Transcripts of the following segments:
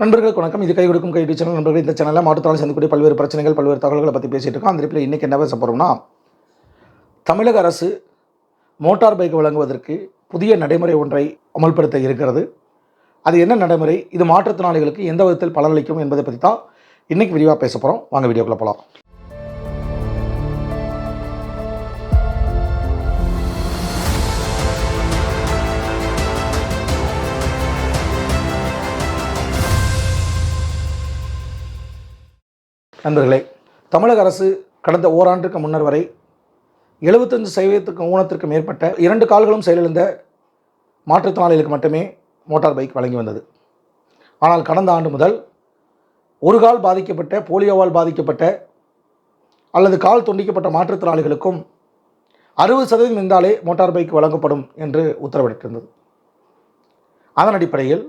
நண்பர்களுக்கு வணக்கம். இது கை கொடுக்கும் கை சேனல் நண்பர்கள் இந்த சேனலில் மாற்றுத்தாளர் சந்திக்கூடிய பல்வேறு பிரச்சனைகள் பல்வேறு தகவல்களை பற்றி பேசிகிட்டு இருக்கோம். அந்த இன்றைக்கி என்ன பேச போகிறோம்னா தமிழக அரசு மோட்டார் பைக் வழங்குவதற்கு புதிய நடைமுறை ஒன்றை அமல்படுத்த இருக்கிறது. அது என்ன நடைமுறை? இது மாற்றுத்திறனாளிகளுக்கு எந்த விதத்தில் பலனளிக்கும் என்பதை பற்றி தான் இன்றைக்கி விரிவாக பேச போகிறோம் வாங்க வீடியோக்குள்ளே போகலாம் நண்பர்களே தமிழக அரசு கடந்த ஓராண்டுக்கு முன்னர் வரை எழுபத்தஞ்சு சதவீதத்துக்கு ஊனத்திற்கு மேற்பட்ட இரண்டு கால்களும் செயலிழந்த மாற்றுத்திறனாளிகளுக்கு மட்டுமே மோட்டார் பைக் வழங்கி வந்தது. ஆனால் கடந்த ஆண்டு முதல் ஒரு கால் பாதிக்கப்பட்ட போலியோவால் பாதிக்கப்பட்ட அல்லது கால் துண்டிக்கப்பட்ட மாற்றுத்திறனாளிகளுக்கும் அறுபது சதவீதம் இருந்தாலே மோட்டார் பைக் வழங்கப்படும் என்று உத்தரவிட்டிருந்தது. அதன் அடிப்படையில்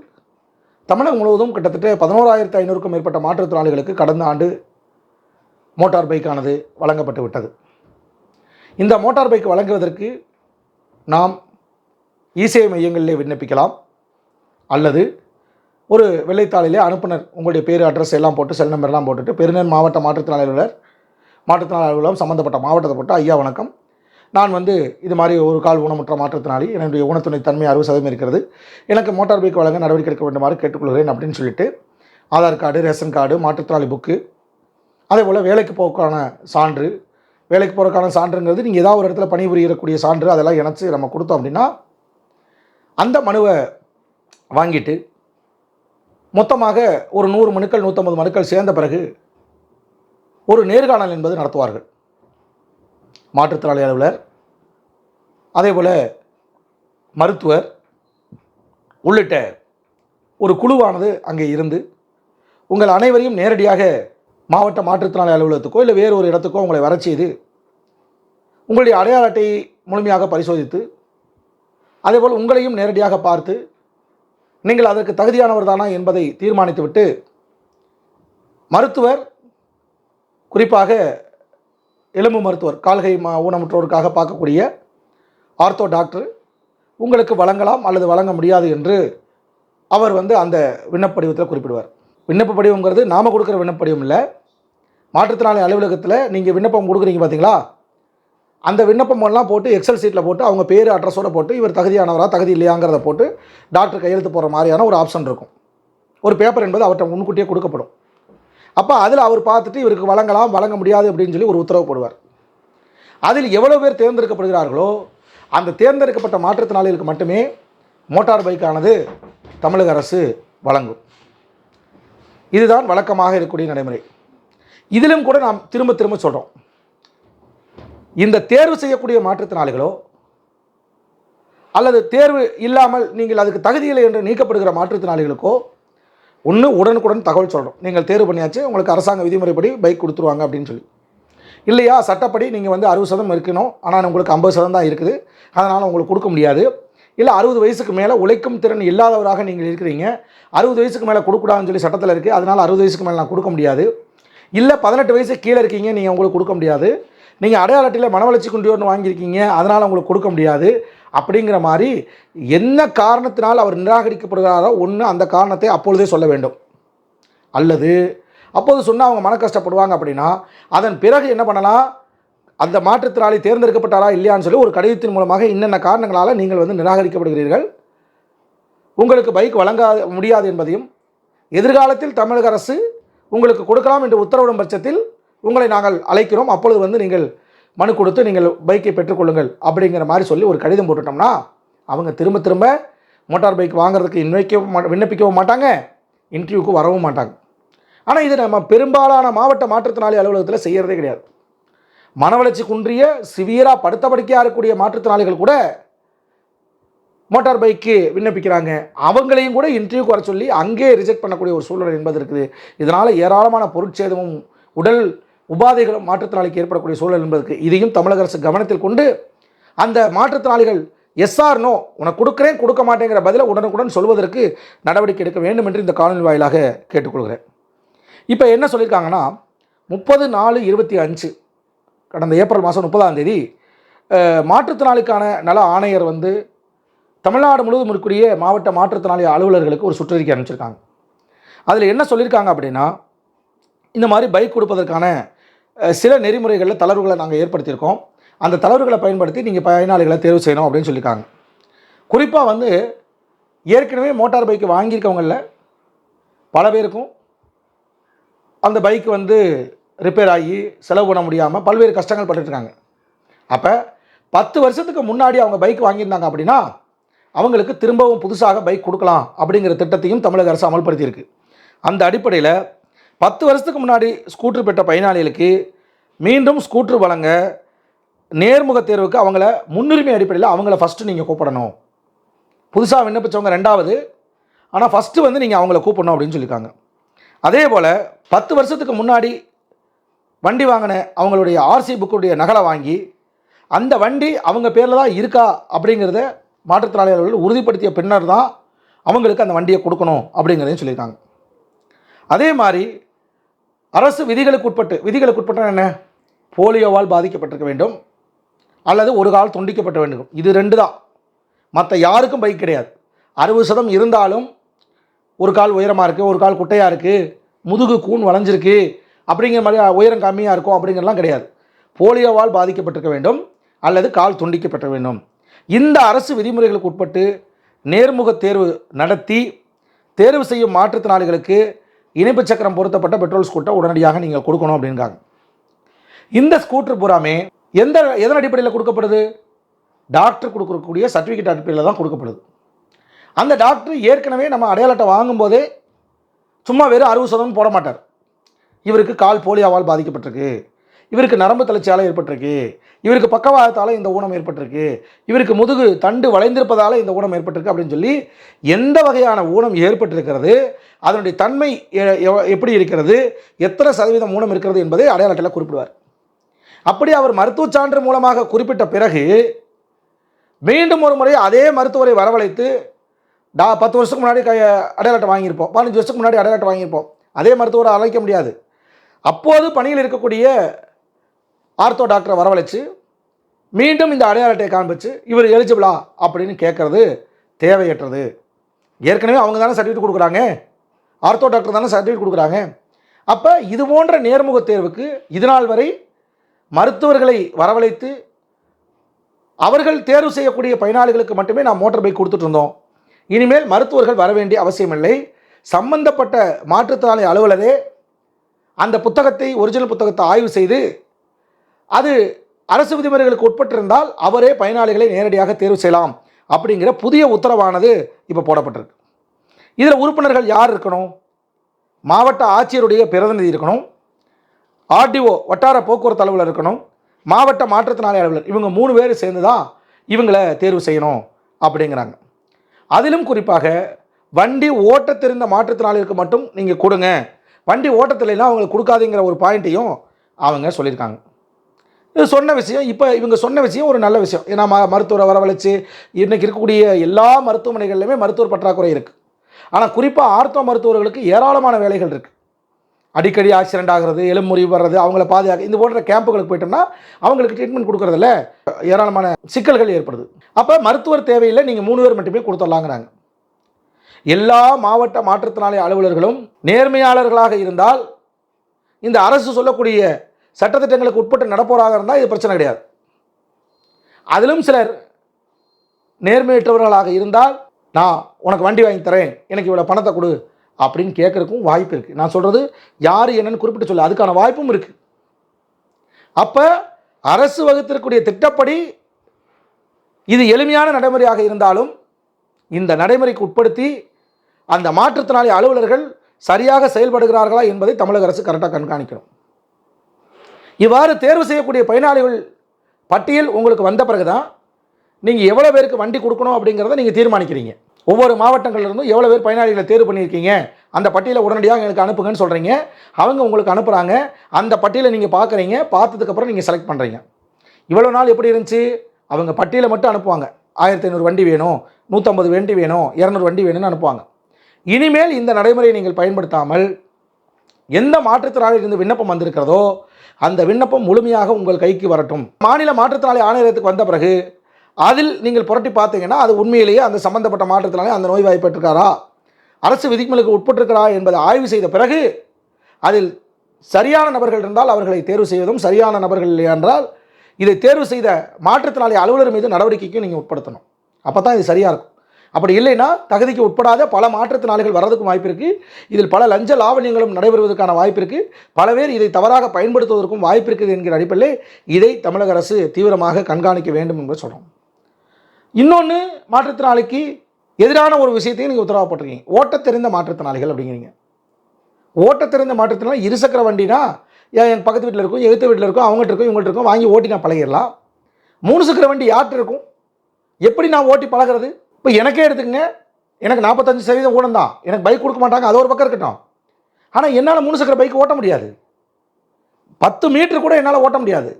தமிழகம் முழுவதும் கிட்டத்தட்ட பதினோராயிரத்து ஐநூறுக்கும் மேற்பட்ட மாற்றுத்திறனாளிகளுக்கு கடந்த ஆண்டு மோட்டார் பைக்கானது வழங்கப்பட்டு விட்டது. இந்த மோட்டார் பைக் வழங்குவதற்கு நாம் இசேவை மையங்களிலே விண்ணப்பிக்கலாம். அல்லது ஒரு வெள்ளைத்தாளிலே அனுப்புனர் உங்களுடைய பேர் அட்ரஸ் எல்லாம் போட்டு செல் நம்பர்லாம் போட்டுட்டு பெருநர் மாவட்ட மாற்றுத்திறனாளி அலுவலர் மாற்றுத்திறனாளி அலுவலகம் சம்மந்தப்பட்ட மாவட்டத்தை போட்டு ஐயா வணக்கம். நான் வந்து இது மாதிரி ஒரு கால் ஊனமுற்ற மாற்றுத்திறனாளி. என்னுடைய ஊனத்துணை தன்மை அறுபது சதவீதம் இருக்கிறது. எனக்கு மோட்டார் பைக் வழங்க நடவடிக்கை எடுக்க வேண்டுமாறு கேட்டுக்கொள்கிறேன் அப்படின்னு சொல்லிட்டு ஆதார் கார்டு ரேஷன் கார்டு மாற்றுத்திறனாளி புக்கு அதே போல் வேலைக்கு போக்கான சான்று வேலைக்கு போகிறதுக்கான சான்றுங்கிறது நீங்கள் ஏதாவது ஒரு இடத்துல பணிபுரியக்கூடிய சான்று அதெல்லாம் இணைச்சி நம்ம கொடுத்தோம் அப்படின்னா அந்த மனுவை வாங்கிட்டு மொத்தமாக ஒரு நூறு மனுக்கள் நூற்றம்பது மனுக்கள் சேர்ந்த பிறகு ஒரு நேர்காணல் என்பது நடத்துவார்கள். மாற்றுத்திறனாளி அலுவலர் அதே போல் மருத்துவர் உள்ளிட்ட ஒரு குழுவானது அங்கே இருந்து உங்கள் அனைவரையும் நேரடியாக மாவட்ட மாற்றுத்திறனாளி அலுவலகத்துக்கோ இல்லை வேறு ஒரு இடத்துக்கோ உங்களை வரச் செய்து உங்களுடைய அடையாள அட்டையை முழுமையாக பரிசோதித்து அதேபோல் உங்களையும் நேரடியாக பார்த்து நீங்கள் அதற்கு தகுதியானவர் தானா என்பதை தீர்மானித்துவிட்டு மருத்துவர் குறிப்பாக எலும்பு மருத்துவர் கால்கை மா ஊனமுற்றோருக்காக பார்க்கக்கூடிய ஆர்த்தோ டாக்டர் உங்களுக்கு வழங்கலாம் அல்லது வழங்க முடியாது என்று அவர் வந்து அந்த விண்ணப்படிவத்தில் குறிப்பிடுவார். விண்ணப்ப படிவங்கிறது நாம் கொடுக்குற விண்ணப்ப படிவம் இல்லை. மாற்றுத்திறனாளி அலுவலகத்தில் நீங்கள் விண்ணப்பம் கொடுக்குறீங்க பார்த்தீங்களா அந்த விண்ணப்பமெல்லாம் போட்டு எக்ஸல் சீட்டில் போட்டு அவங்க பேர் அட்ரஸோடு போட்டு இவர் தகுதியானவரா தகுதி இல்லையாங்கிறத போட்டு டாக்டர் கையெழுத்து போகிற மாதிரியான ஒரு ஆப்ஷன் இருக்கும். ஒரு பேப்பர் என்பது அவர்கிட்ட முன்கூட்டியே கொடுக்கப்படும். அப்போ அதில் அவர் பார்த்துட்டு இவருக்கு வழங்கலாம் வழங்க முடியாது அப்படின்னு சொல்லி ஒரு உத்தரவு போடுவார். அதில் எவ்வளோ பேர் தேர்ந்தெடுக்கப்படுகிறார்களோ அந்த தேர்ந்தெடுக்கப்பட்ட மாற்றுத்திறனாளிகளுக்கு மட்டுமே மோட்டார் பைக்கானது தமிழக அரசு வழங்கும். இதுதான் வழக்கமாக இருக்கக்கூடிய நடைமுறை. இதிலும் கூட நாம் திரும்ப திரும்ப சொல்கிறோம் இந்த தேர்வு செய்யக்கூடிய மாற்றுத்திறனாளிகளோ அல்லது தேர்வு இல்லாமல் நீங்கள் அதுக்கு தகுதியில்லை என்று நீக்கப்படுகிற மாற்றுத்திறனாளிகளுக்கோ ஒன்று உடனுக்குடன் தகவல் சொல்கிறோம் நீங்கள் தேர்வு பண்ணியாச்சு உங்களுக்கு அரசாங்க விதிமுறைப்படி பைக் கொடுத்துருவாங்க அப்படின்னு சொல்லி. இல்லையா சட்டப்படி நீங்கள் வந்து அறுபது சதம் இருக்கணும். ஆனால் உங்களுக்கு ஐம்பது சதம் தான் இருக்குது. அதனால் உங்களுக்கு கொடுக்க முடியாது. இல்லை அறுபது வயசுக்கு மேலே உழைக்கும் திறன் இல்லாதவராக நீங்கள் இருக்கிறீங்க. அறுபது வயசுக்கு மேலே கொடுக்கூடாதுன்னு சொல்லி சட்டத்தில் இருக்குது அதனால் அறுபது வயசுக்கு மேலே நான் கொடுக்க முடியாது. இல்லை பதினெட்டு வயசு கீழே இருக்கீங்க நீங்கள் உங்களுக்கு கொடுக்க முடியாது. நீங்கள் அடையாள அட்டையில் மனவளர்ச்சி குன்றியோர்னு வாங்கியிருக்கீங்க அதனால் உங்களுக்கு கொடுக்க முடியாது. அப்படிங்கிற மாதிரி என்ன காரணத்தினால் அவர் நிராகரிக்கப்படுகிறாரோ ஒன்று அந்த காரணத்தை அப்பொழுதே சொல்ல வேண்டும். அல்லது அப்போது சொன்னால் அவங்க மன கஷ்டப்படுவாங்க அப்படின்னா அதன் பிறகு என்ன பண்ணலாம்? அந்த மாற்றுத்திறனாளி தேர்ந்தெடுக்கப்பட்டாரா இல்லையான்னு சொல்லி ஒரு கடிதத்தின் மூலமாக இன்னென்ன காரணங்களால் நீங்கள் வந்து நிராகரிக்கப்படுகிறீர்கள்? உங்களுக்கு பைக் வழங்க முடியாது என்பதையும் எதிர்காலத்தில் தமிழக அரசு உங்களுக்கு கொடுக்கலாம் என்று உத்தரவிடும் பட்சத்தில் உங்களை நாங்கள் அழைக்கிறோம். அப்பொழுது வந்து நீங்கள் மனு கொடுத்து நீங்கள் பைக்கை பெற்றுக்கொள்ளுங்கள் அப்படிங்கிற மாதிரி சொல்லி ஒரு கடிதம் போட்டுட்டோம்னா அவங்க திரும்ப திரும்ப மோட்டார் பைக் வாங்குறதுக்கு இன்வைக்கவும் விண்ணப்பிக்கவும் மாட்டாங்க இன்டர்வியூக்கு வரவும் மாட்டாங்க. ஆனால் இது நம்ம பெரும்பாலான மாவட்ட மாற்றுத்திறனாளி அலுவலகத்தில் செய்கிறதே கிடையாது. மனவளர்ச்சி குன்றிய சிவியராக படுத்த படுக்கையாக இருக்கக்கூடிய மாற்றுத்திறனாளிகள் கூட மோட்டார் பைக்கு விண்ணப்பிக்கிறாங்க. அவங்களையும் கூட இன்டர்வியூக்கு வர சொல்லி அங்கே ரிஜெக்ட் பண்ணக்கூடிய ஒரு சூழ்நிலை என்பது இருக்குது. இதனால் ஏராளமான பொருட்சேதமும் உடல் உபாதைகளும் மாற்றுத்திறனாளிக்கு ஏற்படக்கூடிய சூழல் என்பதற்கு இதையும் தமிழக அரசு கவனத்தில் கொண்டு அந்த மாற்றுத்திறனாளிகள் எஸ்ஆர் நோ உனக்கு கொடுக்குறேன் கொடுக்க மாட்டேங்கிற பதிலை உடனுக்குடன் சொல்வதற்கு நடவடிக்கை எடுக்க வேண்டும் என்று இந்த காணொலி வாயிலாக கேட்டுக்கொள்கிறேன். இப்போ என்ன சொல்லியிருக்காங்கன்னா முப்பது நாலு இருபத்தி அஞ்சு கடந்த ஏப்ரல் மாதம் முப்பதாம் தேதி மாற்றுத்திறனாளிக்கான நல ஆணையர் வந்து தமிழ்நாடு முழுவதும் இருக்கக்கூடிய மாவட்ட மாற்றுத்திறனாளி அலுவலர்களுக்கு ஒரு சுற்றறிக்கை அனுப்பிச்சிருக்காங்க. அதில் என்ன சொல்லியிருக்காங்க அப்படின்னா இந்த மாதிரி பைக் கொடுப்பதற்கான சில நெறிமுறைகளில் தளர்வுகளை நாங்கள் ஏற்படுத்தியிருக்கோம். அந்த தளர்வுகளை பயன்படுத்தி நீங்கள் பயனாளிகளை தேர்வு செய்யணும் அப்படின்னு சொல்லியிருக்காங்க குறிப்பாக வந்து ஏற்கனவே மோட்டார் பைக் வாங்கியிருக்கவங்களில் பல பேருக்கும் அந்த பைக் வந்து ரிப்பேர் ஆகி செலவு பண்ண முடியாமல் பல்வேறு கஷ்டங்கள் பட்டுருக்காங்க அப்போ பத்து வருஷத்துக்கு முன்னாடி அவங்க பைக் வாங்கியிருந்தாங்க அப்படின்னா அவங்களுக்கு திரும்பவும் புதுசாக பைக் கொடுக்கலாம் அப்படிங்கிற திட்டத்தையும் தமிழக அரசு அமல்படுத்தியிருக்கு. அந்த அடிப்படையில் பத்து வருஷத்துக்கு முன்னாடி ஸ்கூட்டர் பெற்ற பயனாளிகளுக்கு மீண்டும் ஸ்கூட்டர் வழங்க நேர்முக தேர்வுக்கு அவங்கள முன்னுரிமை அடிப்படையில் அவங்கள ஃபஸ்ட்டு நீங்கள் கூப்பிடணும். புதுசாக விண்ணப்பிச்சவங்க ரெண்டாவது ஆனால் ஃபஸ்ட்டு வந்து நீங்கள் அவங்கள கூப்பிடணும் அப்படின்னு சொல்லியிருக்காங்க. அதே போல் பத்து வருஷத்துக்கு முன்னாடி வண்டி வாங்கின அவங்களுடைய ஆர்சி புக்குடைய நகலை வாங்கி அந்த வண்டி அவங்க பேரில் தான் இருக்கா அப்படிங்கிறத மாற்றுத்திறனாளிகள் உறுதிப்படுத்திய பின்னர் தான் அவங்களுக்கு அந்த வண்டியை கொடுக்கணும் அப்படிங்கிறதையும் சொல்லியிருக்காங்க. அதே மாதிரி அரசு விதிகளுக்கு உட்பட்டு விதிகளுக்கு உட்பட்ட என்ன? போலியோவால் பாதிக்கப்பட்டிருக்க வேண்டும். அல்லது ஒரு கால் துண்டிக்கப்பட்ட வேண்டும். இது ரெண்டு தான். மற்ற யாருக்கும் பைக் கிடையாது. அறுபது சதம் இருந்தாலும் ஒரு கால் உயரமாக இருக்குது ஒரு கால் குட்டையாக இருக்குது முதுகு கூன் வளைஞ்சிருக்கு அப்படிங்கிற மாதிரி உயரம் கம்மியாக இருக்கும் அப்படிங்கிறலாம் கிடையாது. போலியோவால் பாதிக்கப்பட்டிருக்க வேண்டும். அல்லது கால் துண்டிக்கப்பட்ட வேண்டும். இந்த அரசு விதிமுறைகளுக்கு உட்பட்டு நேர்முக தேர்வு நடத்தி தேர்வு செய்யும் மாற்றுத்திறனாளிகளுக்கு இணைப்பு சக்கரம் பொருத்தப்பட்ட பெட்ரோல் ஸ்கூட்டை உடனடியாக நீங்கள் கொடுக்கணும் அப்படின்றாங்க. இந்த ஸ்கூட்டர் பூராமே எந்த எதன் அடிப்படையில் கொடுக்கப்படுது? டாக்டர் கொடுக்கக்கூடிய சர்டிஃபிகேட் அடிப்படையில் தான் கொடுக்கப்படுது. அந்த டாக்டர் ஏற்கனவே நம்ம அடையாள அட்டை வாங்கும்போதே சும்மா வெறும் அறுபது சதவீதம் போட மாட்டார். இவருக்கு கால் போலியோவால் பாதிக்கப்பட்டிருக்கு. இவருக்கு நரம்பு தளர்ச்சியால் ஏற்பட்டிருக்கு. இவருக்கு பக்கவாதத்தால் இந்த ஊனம் ஏற்பட்டிருக்கு. இவருக்கு முதுகு தண்டு வளைந்திருப்பதால் இந்த ஊனம் ஏற்பட்டிருக்கு அப்படின்னு சொல்லி எந்த வகையான ஊனம் ஏற்பட்டிருக்கிறது அதனுடைய தன்மை எப்படி இருக்கிறது எத்தனை சதவீதம் ஊனம் இருக்கிறது என்பதை அடையாள அட்டையில் குறிப்பிடுவார். அப்படி அவர் மருத்துவ சான்று மூலமாக குறிப்பிட்ட பிறகு மீண்டும் ஒரு முறை அதே மருத்துவரை வரவழைத்து டா பத்து வருஷத்துக்கு முன்னாடி க அடையாள அட்டை வாங்கியிருப்போம். பதினஞ்சு வருஷத்துக்கு முன்னாடி அடையாள அட்டை வாங்கியிருப்போம். அதே மருத்துவரை அழைக்க முடியாது. அப்போது பணியில் இருக்கக்கூடிய ஆர்த்தோ டாக்டரை வரவழைச்சு மீண்டும் இந்த அடையாள அட்டையை காண்பிச்சு இவர் எலிஜிபிளா அப்படின்னு கேட்குறது தேவையற்றது. ஏற்கனவே அவங்க தானே சர்டிஃபிகேட் கொடுக்குறாங்க. ஆர்த்தோ டாக்டர் தானே சர்டிஃபிகேட் கொடுக்குறாங்க. அப்போ இது போன்ற நேர்முக தேர்வுக்கு இதுநாள் வரை மருத்துவர்களை வரவழைத்து அவர்கள் தேர்வு செய்யக்கூடிய பயனாளிகளுக்கு மட்டுமே நாம் மோட்டார் பைக் கொடுத்துட்டு இருந்தோம். இனிமேல் மருத்துவர்கள் வர வேண்டிய அவசியமில்லை. சம்பந்தப்பட்ட மாற்றுத்திறனாளி அலுவலரே அந்த புத்தகத்தை ஒரிஜினல் புத்தகத்தை ஆய்வு செய்து அது அரசு விதிமுறைகளுக்கு உட்பட்டிருந்தால் அவரே பயனாளிகளை நேரடியாக தேர்வு செய்யலாம் அப்படிங்கிற புதிய உத்தரவானது இப்போ போடப்பட்டிருக்கு. இதில் உறுப்பினர்கள் யார் இருக்கணும்? மாவட்ட ஆட்சியருடைய பிரதிநிதி இருக்கணும். ஆர்டிஓ வட்டார போக்குவரத்து அலுவலர் இருக்கணும். மாவட்ட மாற்றுத்திறனாளி அலுவலர் இவங்க மூணு பேர் சேர்ந்து தான் இவங்களை தேர்வு செய்யணும் அப்படிங்கிறாங்க. அதிலும் குறிப்பாக வண்டி ஓட்ட தெரிந்த மாற்றுத்திறனாளிகளுக்கு மட்டும் நீங்கள் கொடுங்க. வண்டி ஓட்டத்திலாம் அவங்களுக்கு கொடுக்காதுங்கிற ஒரு பாயிண்ட்டையும் அவங்க சொல்லியிருக்காங்க. இது சொன்ன விஷயம் இப்போ இவங்க சொன்ன விஷயம் ஒரு நல்ல விஷயம். ஏன்னா ம மருத்துவரை வரவழைச்சு இன்றைக்கி இருக்கக்கூடிய எல்லா மருத்துவமனைகள்லையுமே மருத்துவர் பற்றாக்குறை இருக்குது ஆனால் குறிப்பாக ஆர்த்தோ மருத்துவர்களுக்கு ஏராளமான வேலைகள் இருக்குது அடிக்கடி ஆக்சிடென்ட் ஆகிறது எலும்புறிவு வர்றது அவங்கள பாதுகாக்க இந்த போன்ற கேம்புகளுக்கு போயிட்டோம்னா அவங்களுக்கு ட்ரீட்மெண்ட் கொடுக்குறதுல ஏராளமான சிக்கல்கள் ஏற்படுது. அப்போ மருத்துவர் தேவையில்லை நீங்கள் மூணு பேர் மட்டுமே கொடுத்துடலாங்கிறாங்க. எல்லா மாவட்ட மாற்றுத்திறனாளி அலுவலர்களும் நேர்மையாளர்களாக இருந்தால் இந்த அரசு சொல்லக்கூடிய சட்டத்திட்டங்களுக்கு உட்பட்டு நடப்போராக இருந்தால் இது பிரச்சனை கிடையாது. அதிலும் சிலர் நேர்மையற்றவர்களாக இருந்தால் நான் உனக்கு வண்டி வாங்கி தரேன் எனக்கு இவ்வளோ பணத்தை கொடு அப்படின்னு கேட்குறதுக்கும் வாய்ப்பு இருக்குது நான் சொல்கிறது யார் என்னன்னு குறிப்பிட்டு சொல்ல அதுக்கான வாய்ப்பும் இருக்குது அப்போ அரசு வகுத்திருக்கக்கூடிய திட்டப்படி இது எளிமையான நடைமுறையாக இருந்தாலும் இந்த நடைமுறைக்கு உட்படுத்தி அந்த மாற்றுத்திறனாளி அலுவலர்கள் சரியாக செயல்படுகிறார்களா என்பதை தமிழக அரசு கரெக்டாக கண்காணிக்கணும். இவ்வாறு தேர்வு செய்யக்கூடிய பயனாளிகள் பட்டியல் உங்களுக்கு வந்த பிறகு தான் நீங்கள் எவ்வளோ பேருக்கு வண்டி கொடுக்கணும் அப்படிங்கிறத நீங்கள் தீர்மானிக்கிறீங்க. ஒவ்வொரு மாவட்டங்களிலிருந்தும் எவ்வளோ பேர் பயனாளிகளை தேர்வு பண்ணியிருக்கீங்க அந்த பட்டியலை உடனடியாக எனக்கு அனுப்புங்கன்னு சொல்கிறீங்க அவங்க உங்களுக்கு அனுப்புகிறாங்க அந்த பட்டியலை நீங்கள் பார்க்குறீங்க பார்த்ததுக்கப்புறம் நீங்கள் செலக்ட் பண்ணுறீங்க இவ்வளோ நாள் எப்படி இருந்துச்சு? அவங்க பட்டியலை மட்டும் அனுப்புவாங்க. ஆயிரத்தி ஐநூறு வண்டி வேணும் நூற்றம்பது வண்டி வேணும் இரநூறு வண்டி வேணும்னு அனுப்புவாங்க. இனிமேல் இந்த நடைமுறையை நீங்கள் பயன்படுத்தாமல் எந்த மாற்றுத்திறனாளி இருந்து விண்ணப்பம் வந்திருக்கிறதோ அந்த விண்ணப்பம் முழுமையாக உங்கள் கைக்கு வரட்டும். மாநில மாற்றுத்திறனாளி ஆணையத்துக்கு வந்த பிறகு அதில் நீங்கள் புரட்டி பார்த்தீங்கன்னா அது உண்மையிலேயே அந்த சம்பந்தப்பட்ட மாற்றுத்திறனாளி அந்த நோய் வாய்ப்பட்டிருக்காரா அரசு விதிமுறைகளுக்கு உட்பட்டிருக்கிறா என்பதை ஆய்வு செய்த பிறகு அதில் சரியான நபர்கள் இருந்தால் அவர்களை தேர்வு செய்வதும் சரியான நபர்கள் இல்லை என்றால் இதை தேர்வு செய்த மாற்றுத்திறனாளி அலுவலர் மீது நடவடிக்கைக்கு நீங்கள் உட்படுத்தணும். அப்போ தான் இது சரியாக இருக்கும். அப்படி இல்லைன்னா தகுதிக்கு உட்படாத பல மாற்றுத்திறனாளிகள் வர்றதுக்கும் வாய்ப்பு இருக்குது இதில் பல லஞ்ச லாவணியங்களும் நடைபெறுவதற்கான வாய்ப்பு இருக்குது பல பேர் இதை தவறாக பயன்படுத்துவதற்கும் வாய்ப்பு இருக்குது என்கிற அடிப்படையில் இதை தமிழக அரசு தீவிரமாக கண்காணிக்க வேண்டும் என்று சொல்கிறோம் இன்னொன்று மாற்றுத்திறனாளிக்கு எதிரான ஒரு விஷயத்தையும் நீங்கள் உத்தரவாப்பட்டிருக்கீங்க ஓட்டத் தெரிந்த மாற்றுத்திறனாளிகள் அப்படிங்கிறீங்க. ஓட்டத் தெரிந்த மாற்றுத்திறனாளி இருசக்கர வண்டினா ஏன் என் பக்கத்து வீட்டில் இருக்கும் எதிர்த்த வீட்டில் இருக்கும் அவங்ககிட்ட இருக்கும் இவங்கள்ட்ட இருக்கும் வாங்கி ஓட்டி நான் பழகிடலாம். மூணு சக்கர வண்டி யார்கிட்ட இருக்கும்? எப்படி நான் ஓட்டி பழகிறது? இப்போ எனக்கே எடுத்துக்கங்க. எனக்கு நாற்பத்தஞ்சு சதவீதம் ஊனம் தான். எனக்கு பைக் கொடுக்க மாட்டாங்க அது ஒரு பக்கம் இருக்கட்டும். ஆனால் என்னால் மூணு சக்கர பைக் ஓட்ட முடியாது. பத்து மீட்ரு கூட என்னால் ஓட்ட முடியாது.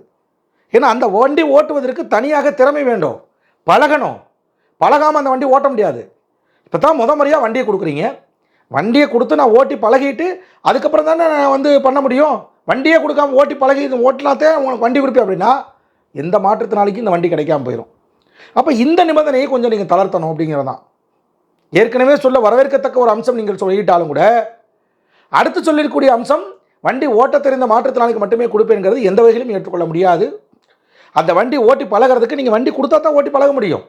ஏன்னா அந்த வண்டி ஓட்டுவதற்கு தனியாக திறமை வேண்டும். பழகணும். பழகாமல் அந்த வண்டி ஓட்ட முடியாது. இப்போ தான் முத முறையாக வண்டியை கொடுக்குறீங்க. வண்டியை கொடுத்து நான் ஓட்டி பழகிட்டு அதுக்கப்புறம் தானே நான் வந்து பண்ண முடியும்? வண்டியே கொடுக்காம ஓட்டி பழகி இது ஓட்டினாத்தே உங்களுக்கு வண்டி கொடுப்பேன் அப்படின்னா எந்த மாற்றுத்தினாலிக்கும் இந்த வண்டி கிடைக்காம போயிடும் அப்போ இந்த நிபந்தனையை கொஞ்சம் நீங்கள் தளர்த்தணும் அப்படிங்கிறது தான் ஏற்கனவே சொல்ல வரவேற்கத்தக்க ஒரு அம்சம் நீங்கள் சொல்லிட்டாலும் கூட அடுத்து சொல்லிருக்கூடிய அம்சம் வண்டி ஓட்ட தெரிந்த மாற்றுத்திறனாளிக்கு மட்டுமே கொடுப்பேங்கிறது எந்த வகையிலும் ஏற்றுக்கொள்ள முடியாது. அந்த வண்டி ஓட்டி பழகிறதுக்கு நீங்கள் வண்டி கொடுத்தா தான் ஓட்டி பழக முடியும்.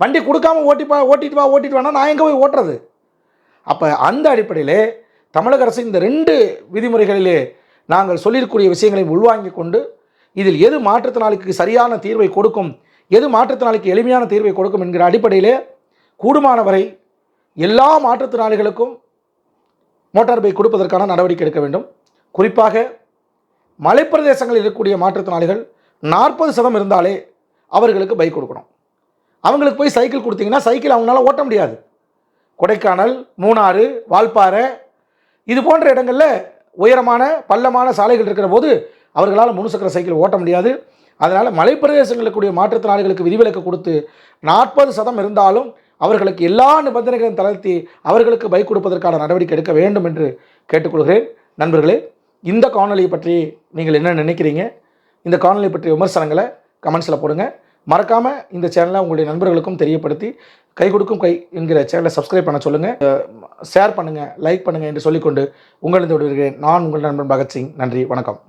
வண்டி கொடுக்காம ஓட்டி பா ஓட்டிட்டு வா ஓட்டிட்டு வேணா நான் எங்கே போய் ஓட்டுறது? அப்போ அந்த அடிப்படையிலே தமிழக அரசு இந்த ரெண்டு விதிமுறைகளிலே நாங்கள் சொல்லியிருக்கக்கூடிய விஷயங்களை உள்வாங்கிக் கொண்டு இதில் எது மாற்றுத்திறனாளிக்கு சரியான தீர்வை கொடுக்கும் எது மாற்றுத்திறனாளிக்கு எளிமையான தீர்வை கொடுக்கும் என்கிற அடிப்படையிலே கூடுமான வரை எல்லா மாற்றுத்திறனாளிகளுக்கும் மோட்டார் பைக் கொடுப்பதற்கான நடவடிக்கை எடுக்க வேண்டும். குறிப்பாக மலைப்பிரதேசங்களில் இருக்கக்கூடிய மாற்றுத்திறனாளிகள் நாற்பது சதம் இருந்தாலே அவர்களுக்கு பைக் கொடுக்கணும். அவங்களுக்கு போய் சைக்கிள் கொடுத்தீங்கன்னா சைக்கிள் அவங்களால ஓட்ட முடியாது. கொடைக்கானல் மூணாறு வால்பாறை இது போன்ற இடங்களில் உயரமான பள்ளமான சாலைகள் இருக்கிற போது அவர்களால் முழுசக்கர சைக்கிள் ஓட்ட முடியாது. அதனால் மலைப்பிரதேசங்களுக்கு கூடிய மாற்றுத்திறனாளிகளுக்கு விதிவிலக்கு கொடுத்து நாற்பது சதம் இருந்தாலும் அவர்களுக்கு எல்லா நிபந்தனைகளையும் தளர்த்தி அவர்களுக்கு பைக் கொடுப்பதற்கான நடவடிக்கை எடுக்க வேண்டும் என்று கேட்டுக்கொள்கிறேன். நண்பர்களே இந்த காணொலியை பற்றி நீங்கள் என்ன நினைக்கிறீங்க? இந்த காணொலி பற்றிய விமர்சனங்களை கமெண்ட்ஸில் போடுங்க. மறக்காமல் இந்த சேனலை உங்களுடைய நண்பர்களுக்கும் தெரியப்படுத்தி கை கொடுக்கும் கை என்கிற சேனலை சப்ஸ்கிரைப் பண்ண சொல்லுங்கள் ஷேர் பண்ணுங்கள் லைக் பண்ணுங்கள் என்று சொல்லிக்கொண்டு உங்களிடம் விடுகிறேன் நான் உங்கள் நண்பன் பகத்சிங். நன்றி வணக்கம்.